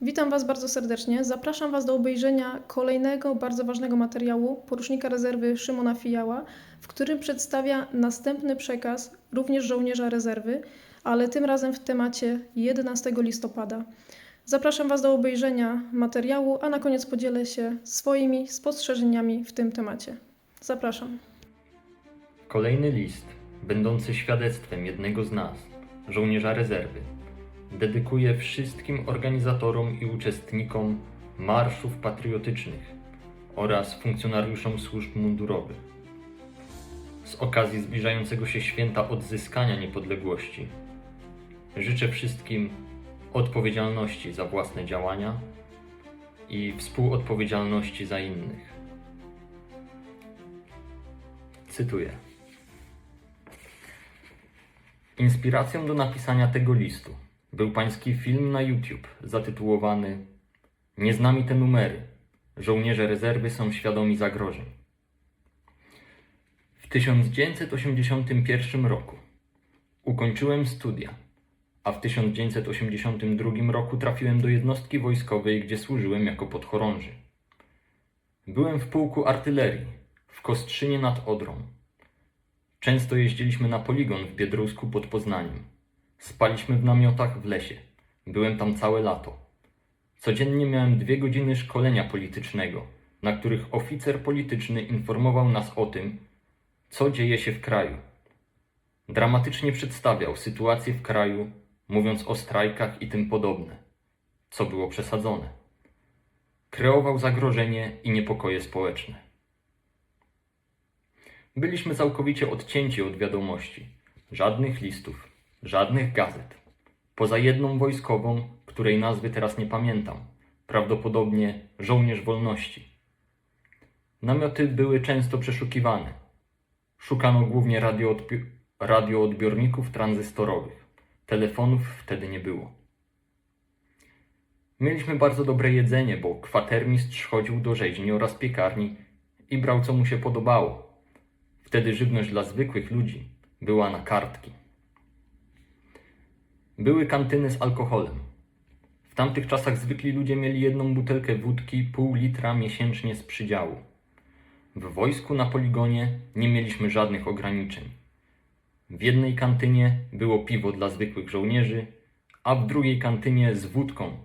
Witam Was bardzo serdecznie. Zapraszam Was do obejrzenia kolejnego bardzo ważnego materiału porucznika rezerwy Szymona Fijała, w którym przedstawia następny przekaz również żołnierza rezerwy, ale tym razem w temacie 11 listopada. Zapraszam Was do obejrzenia materiału, a na koniec podzielę się swoimi spostrzeżeniami w tym temacie. Zapraszam. Kolejny list, będący świadectwem jednego z nas, żołnierza rezerwy, dedykuję wszystkim organizatorom i uczestnikom marszów patriotycznych oraz funkcjonariuszom służb mundurowych. Z okazji zbliżającego się święta odzyskania niepodległości życzę wszystkim odpowiedzialności za własne działania i współodpowiedzialności za innych. Cytuję. Inspiracją do napisania tego listu był pański film na YouTube zatytułowany Nie z nami te numery. Żołnierze rezerwy są świadomi zagrożeń. W 1981 roku ukończyłem studia, a w 1982 roku trafiłem do jednostki wojskowej, gdzie służyłem jako podchorąży. Byłem w pułku artylerii w Kostrzynie nad Odrą. Często jeździliśmy na poligon w Biedrusku pod Poznaniem. Spaliśmy w namiotach w lesie. Byłem tam całe lato. Codziennie miałem dwie godziny szkolenia politycznego, na których oficer polityczny informował nas o tym, co dzieje się w kraju. Dramatycznie przedstawiał sytuację w kraju, mówiąc o strajkach i tym podobne, co było przesadzone. Kreował zagrożenie i niepokoje społeczne. Byliśmy całkowicie odcięci od wiadomości. Żadnych listów, żadnych gazet. Poza jedną wojskową, której nazwy teraz nie pamiętam. Prawdopodobnie żołnierz wolności. Namioty były często przeszukiwane. Szukano głównie radioodbi- radioodbiorników tranzystorowych. Telefonów wtedy nie było. Mieliśmy bardzo dobre jedzenie, bo kwatermistrz chodził do rzeźni oraz piekarni i brał co mu się podobało. Wtedy żywność dla zwykłych ludzi była na kartki. Były kantyny z alkoholem. W tamtych czasach zwykli ludzie mieli jedną butelkę wódki, pół litra miesięcznie z przydziału. W wojsku na poligonie nie mieliśmy żadnych ograniczeń. W jednej kantynie było piwo dla zwykłych żołnierzy, a w drugiej kantynie z wódką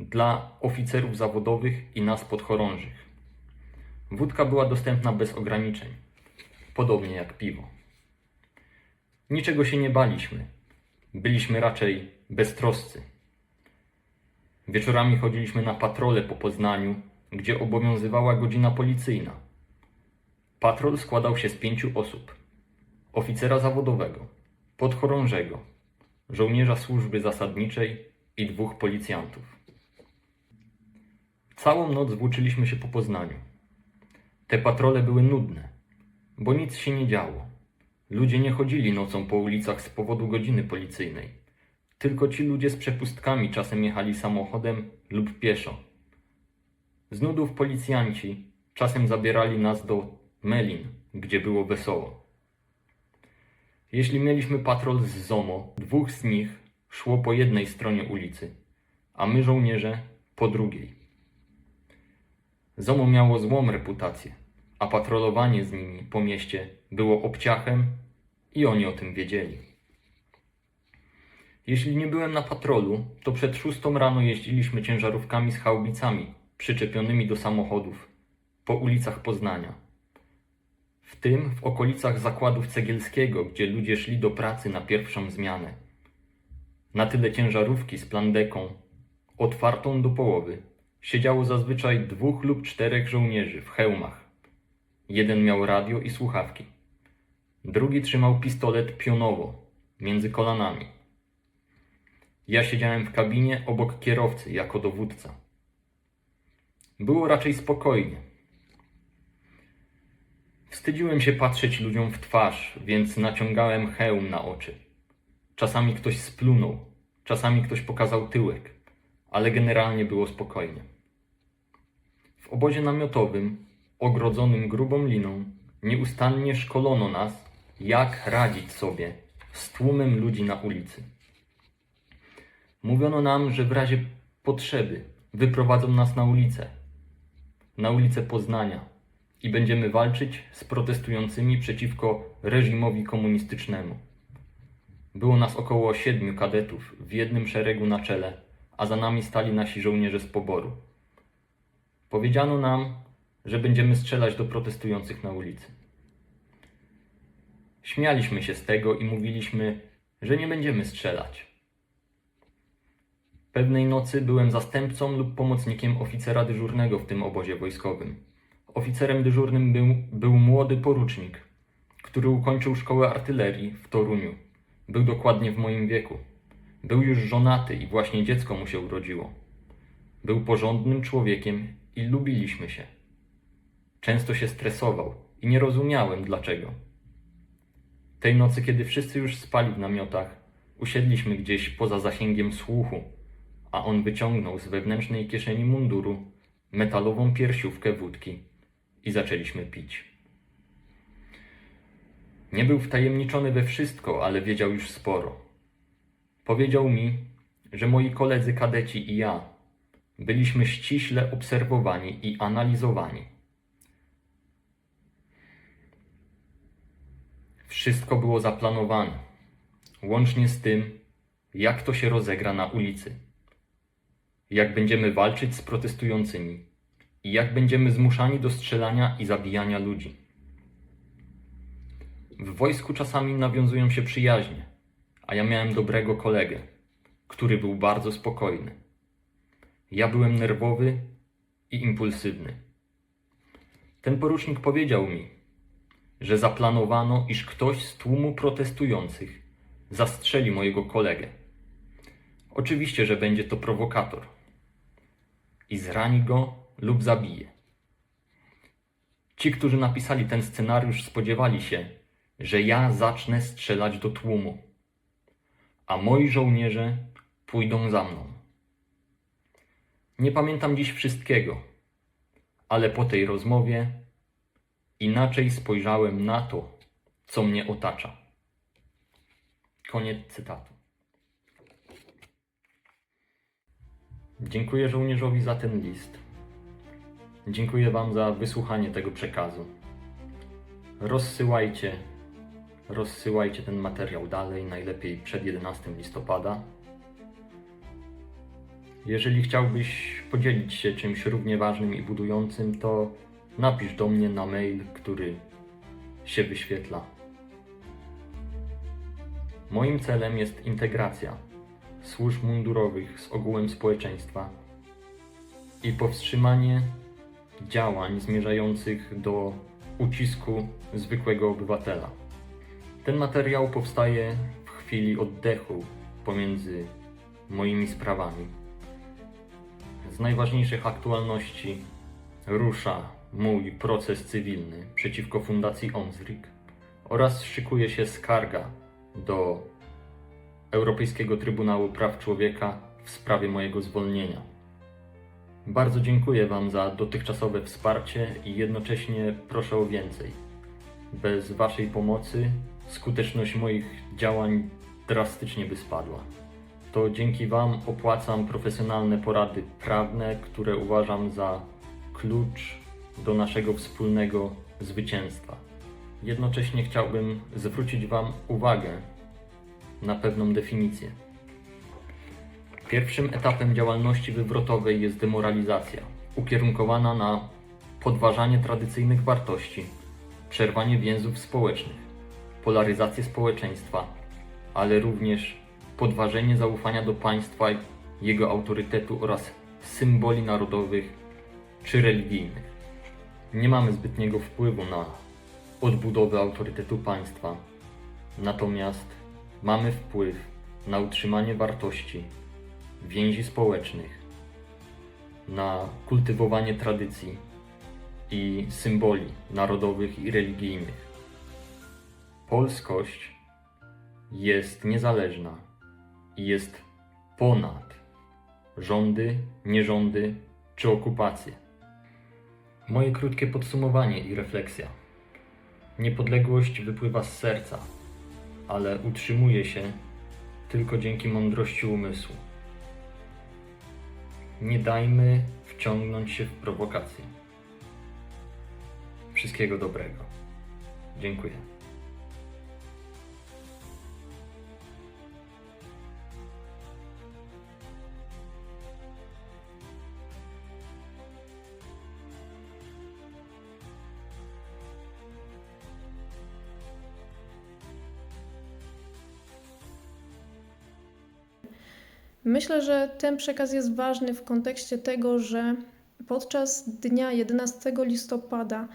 dla oficerów zawodowych i nas podchorążych. Wódka była dostępna bez ograniczeń podobnie jak piwo. Niczego się nie baliśmy. Byliśmy raczej beztroscy. Wieczorami chodziliśmy na patrole po Poznaniu, gdzie obowiązywała godzina policyjna. Patrol składał się z pięciu osób: oficera zawodowego, podchorążego, żołnierza służby zasadniczej i dwóch policjantów. Całą noc włóczyliśmy się po Poznaniu. Te patrole były nudne bo nic się nie działo. Ludzie nie chodzili nocą po ulicach z powodu godziny policyjnej. Tylko ci ludzie z przepustkami czasem jechali samochodem lub pieszo. Z nudów policjanci czasem zabierali nas do Melin, gdzie było wesoło. Jeśli mieliśmy patrol z ZOMO, dwóch z nich szło po jednej stronie ulicy, a my żołnierze po drugiej. ZOMO miało złą reputację a patrolowanie z nimi po mieście było obciachem i oni o tym wiedzieli. Jeśli nie byłem na patrolu, to przed szóstą rano jeździliśmy ciężarówkami z chaubicami przyczepionymi do samochodów po ulicach Poznania. W tym w okolicach zakładów cegielskiego, gdzie ludzie szli do pracy na pierwszą zmianę. Na tyle ciężarówki z plandeką, otwartą do połowy, siedziało zazwyczaj dwóch lub czterech żołnierzy w hełmach Jeden miał radio i słuchawki. Drugi trzymał pistolet pionowo, między kolanami. Ja siedziałem w kabinie obok kierowcy jako dowódca. Było raczej spokojnie. Wstydziłem się patrzeć ludziom w twarz, więc naciągałem hełm na oczy. Czasami ktoś splunął, czasami ktoś pokazał tyłek, ale generalnie było spokojnie. W obozie namiotowym ogrodzonym grubą liną, nieustannie szkolono nas, jak radzić sobie z tłumem ludzi na ulicy. Mówiono nam, że w razie potrzeby wyprowadzą nas na ulicę, na ulicę Poznania i będziemy walczyć z protestującymi przeciwko reżimowi komunistycznemu. Było nas około siedmiu kadetów w jednym szeregu na czele, a za nami stali nasi żołnierze z poboru. Powiedziano nam, że będziemy strzelać do protestujących na ulicy. Śmialiśmy się z tego i mówiliśmy, że nie będziemy strzelać. Pewnej nocy byłem zastępcą lub pomocnikiem oficera dyżurnego w tym obozie wojskowym. Oficerem dyżurnym był, był młody porucznik, który ukończył szkołę artylerii w Toruniu. Był dokładnie w moim wieku. Był już żonaty i właśnie dziecko mu się urodziło. Był porządnym człowiekiem i lubiliśmy się. Często się stresował i nie rozumiałem dlaczego. Tej nocy, kiedy wszyscy już spali w namiotach, usiedliśmy gdzieś poza zasięgiem słuchu, a on wyciągnął z wewnętrznej kieszeni munduru metalową piersiówkę wódki i zaczęliśmy pić. Nie był wtajemniczony we wszystko, ale wiedział już sporo. Powiedział mi, że moi koledzy kadeci i ja byliśmy ściśle obserwowani i analizowani. Wszystko było zaplanowane, łącznie z tym, jak to się rozegra na ulicy, jak będziemy walczyć z protestującymi i jak będziemy zmuszani do strzelania i zabijania ludzi. W wojsku czasami nawiązują się przyjaźnie, a ja miałem dobrego kolegę, który był bardzo spokojny. Ja byłem nerwowy i impulsywny. Ten porucznik powiedział mi, że zaplanowano, iż ktoś z tłumu protestujących zastrzeli mojego kolegę. Oczywiście, że będzie to prowokator i zrani go lub zabije. Ci, którzy napisali ten scenariusz, spodziewali się, że ja zacznę strzelać do tłumu, a moi żołnierze pójdą za mną. Nie pamiętam dziś wszystkiego, ale po tej rozmowie inaczej spojrzałem na to, co mnie otacza. Koniec cytatu. Dziękuję żołnierzowi za ten list. Dziękuję Wam za wysłuchanie tego przekazu. Rozsyłajcie, rozsyłajcie ten materiał dalej, najlepiej przed 11 listopada. Jeżeli chciałbyś podzielić się czymś równie ważnym i budującym, to napisz do mnie na mail, który się wyświetla. Moim celem jest integracja służb mundurowych z ogółem społeczeństwa i powstrzymanie działań zmierzających do ucisku zwykłego obywatela. Ten materiał powstaje w chwili oddechu pomiędzy moimi sprawami. Z najważniejszych aktualności rusza mój proces cywilny przeciwko Fundacji ONSRIK oraz szykuje się skarga do Europejskiego Trybunału Praw Człowieka w sprawie mojego zwolnienia. Bardzo dziękuję Wam za dotychczasowe wsparcie i jednocześnie proszę o więcej. Bez Waszej pomocy skuteczność moich działań drastycznie by spadła. To dzięki Wam opłacam profesjonalne porady prawne, które uważam za klucz do naszego wspólnego zwycięstwa. Jednocześnie chciałbym zwrócić Wam uwagę na pewną definicję. Pierwszym etapem działalności wywrotowej jest demoralizacja, ukierunkowana na podważanie tradycyjnych wartości, przerwanie więzów społecznych, polaryzację społeczeństwa, ale również podważenie zaufania do państwa, jego autorytetu oraz symboli narodowych czy religijnych. Nie mamy zbytniego wpływu na odbudowę autorytetu państwa, natomiast mamy wpływ na utrzymanie wartości, więzi społecznych, na kultywowanie tradycji i symboli narodowych i religijnych. Polskość jest niezależna i jest ponad rządy, nierządy czy okupacje. Moje krótkie podsumowanie i refleksja. Niepodległość wypływa z serca, ale utrzymuje się tylko dzięki mądrości umysłu. Nie dajmy wciągnąć się w prowokacje. Wszystkiego dobrego. Dziękuję. Myślę, że ten przekaz jest ważny w kontekście tego, że podczas dnia 11 listopada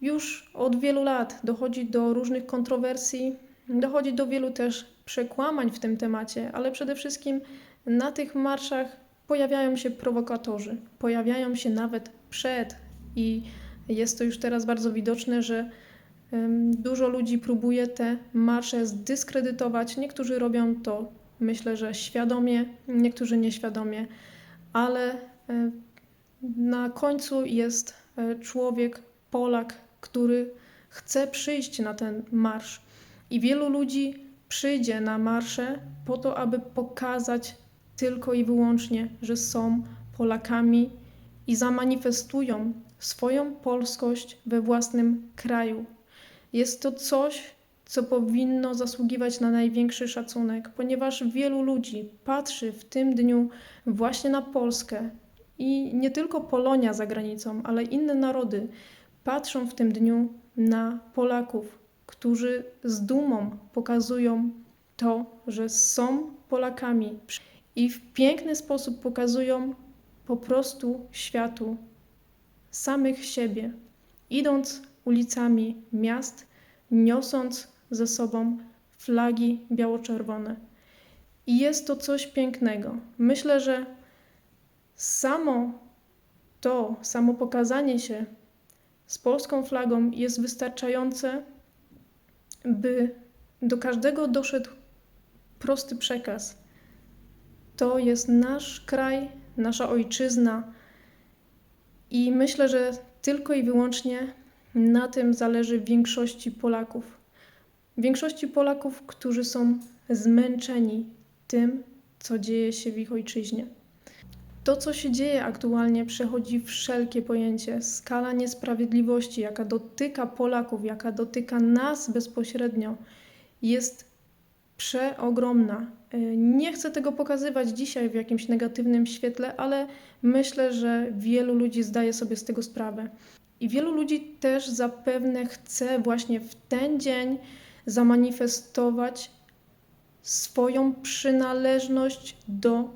już od wielu lat dochodzi do różnych kontrowersji, dochodzi do wielu też przekłamań w tym temacie, ale przede wszystkim na tych marszach pojawiają się prowokatorzy, pojawiają się nawet przed i jest to już teraz bardzo widoczne, że dużo ludzi próbuje te marsze zdyskredytować. Niektórzy robią to Myślę, że świadomie, niektórzy nieświadomie, ale e, na końcu jest e, człowiek, Polak, który chce przyjść na ten marsz. I wielu ludzi przyjdzie na marsze po to, aby pokazać tylko i wyłącznie, że są Polakami i zamanifestują swoją polskość we własnym kraju. Jest to coś, co powinno zasługiwać na największy szacunek, ponieważ wielu ludzi patrzy w tym dniu właśnie na Polskę i nie tylko Polonia za granicą, ale inne narody patrzą w tym dniu na Polaków, którzy z dumą pokazują to, że są Polakami i w piękny sposób pokazują po prostu światu samych siebie, idąc ulicami miast, niosąc ze sobą flagi biało-czerwone. I jest to coś pięknego. Myślę, że samo to, samo pokazanie się z polską flagą jest wystarczające, by do każdego doszedł prosty przekaz. To jest nasz kraj, nasza ojczyzna. I myślę, że tylko i wyłącznie na tym zależy większości Polaków. Większości Polaków, którzy są zmęczeni tym, co dzieje się w ich ojczyźnie. To, co się dzieje aktualnie, przechodzi wszelkie pojęcie. Skala niesprawiedliwości, jaka dotyka Polaków, jaka dotyka nas bezpośrednio, jest przeogromna. E, Nie chcę tego pokazywać dzisiaj w jakimś negatywnym świetle, ale myślę, że wielu ludzi zdaje sobie z tego sprawę. I wielu ludzi też zapewne chce właśnie w ten dzień zamanifestować swoją przynależność do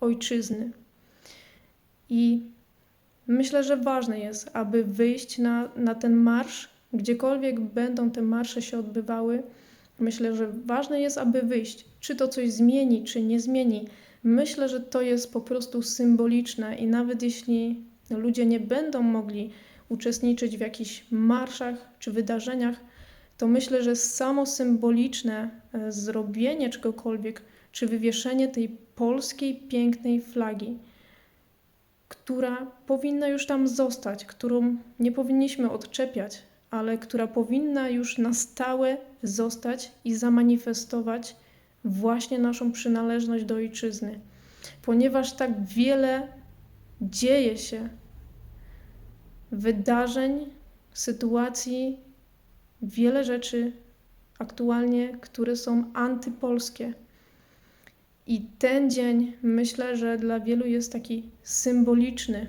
ojczyzny. I myślę, że ważne jest, aby wyjść na, na ten marsz, gdziekolwiek będą te marsze się odbywały. Myślę, że ważne jest, aby wyjść. Czy to coś zmieni, czy nie zmieni. Myślę, że to jest po prostu symboliczne i nawet jeśli ludzie nie będą mogli uczestniczyć w jakichś marszach czy wydarzeniach, to myślę, że samo symboliczne e, zrobienie czegokolwiek, czy wywieszenie tej polskiej pięknej flagi, która powinna już tam zostać, którą nie powinniśmy odczepiać, ale która powinna już na stałe zostać i zamanifestować właśnie naszą przynależność do ojczyzny. Ponieważ tak wiele dzieje się wydarzeń, sytuacji, wiele rzeczy aktualnie, które są antypolskie. I ten dzień myślę, że dla wielu jest taki symboliczny.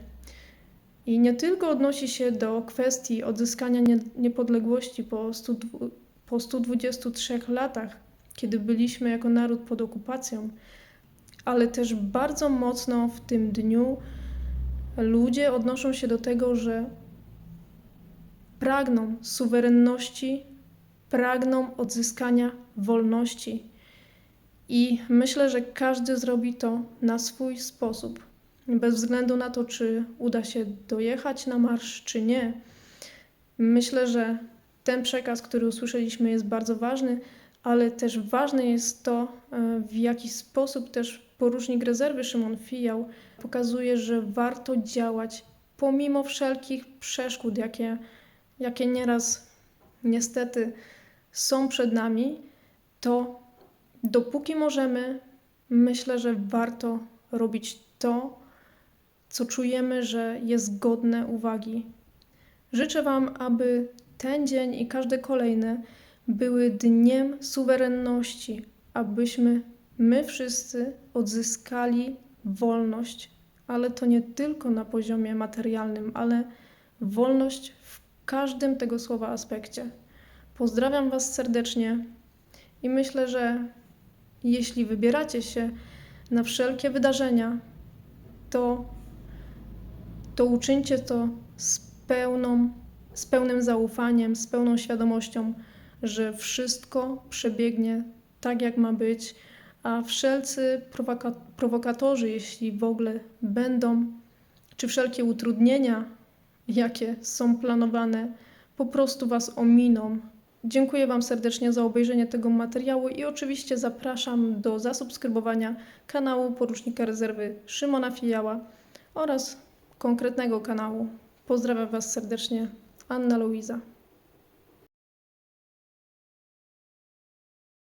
I nie tylko odnosi się do kwestii odzyskania nie, niepodległości po, 100, po 123 latach, kiedy byliśmy jako naród pod okupacją, ale też bardzo mocno w tym dniu ludzie odnoszą się do tego, że pragną suwerenności, pragną odzyskania wolności. I myślę, że każdy zrobi to na swój sposób, bez względu na to, czy uda się dojechać na marsz, czy nie. Myślę, że ten przekaz, który usłyszeliśmy, jest bardzo ważny, ale też ważne jest to, e, w jaki sposób też porucznik rezerwy Szymon Fijał pokazuje, że warto działać pomimo wszelkich przeszkód, jakie, jakie nieraz niestety są przed nami, to dopóki możemy, myślę, że warto robić to, co czujemy, że jest godne uwagi. Życzę Wam, aby ten dzień i każdy kolejny były dniem suwerenności, abyśmy my wszyscy odzyskali wolność, ale to nie tylko na poziomie materialnym, ale wolność w każdym tego słowa aspekcie. Pozdrawiam Was serdecznie i myślę, że jeśli wybieracie się na wszelkie wydarzenia, to, to uczyńcie to z, pełną, z pełnym zaufaniem, z pełną świadomością, że wszystko przebiegnie tak, jak ma być, a wszelcy prowoka- prowokatorzy, jeśli w ogóle będą, czy wszelkie utrudnienia, jakie są planowane, po prostu Was ominą. Dziękuję Wam serdecznie za obejrzenie tego materiału i oczywiście zapraszam do zasubskrybowania kanału Porucznika Rezerwy Szymona Fijała oraz konkretnego kanału. Pozdrawiam Was serdecznie, Anna Luiza.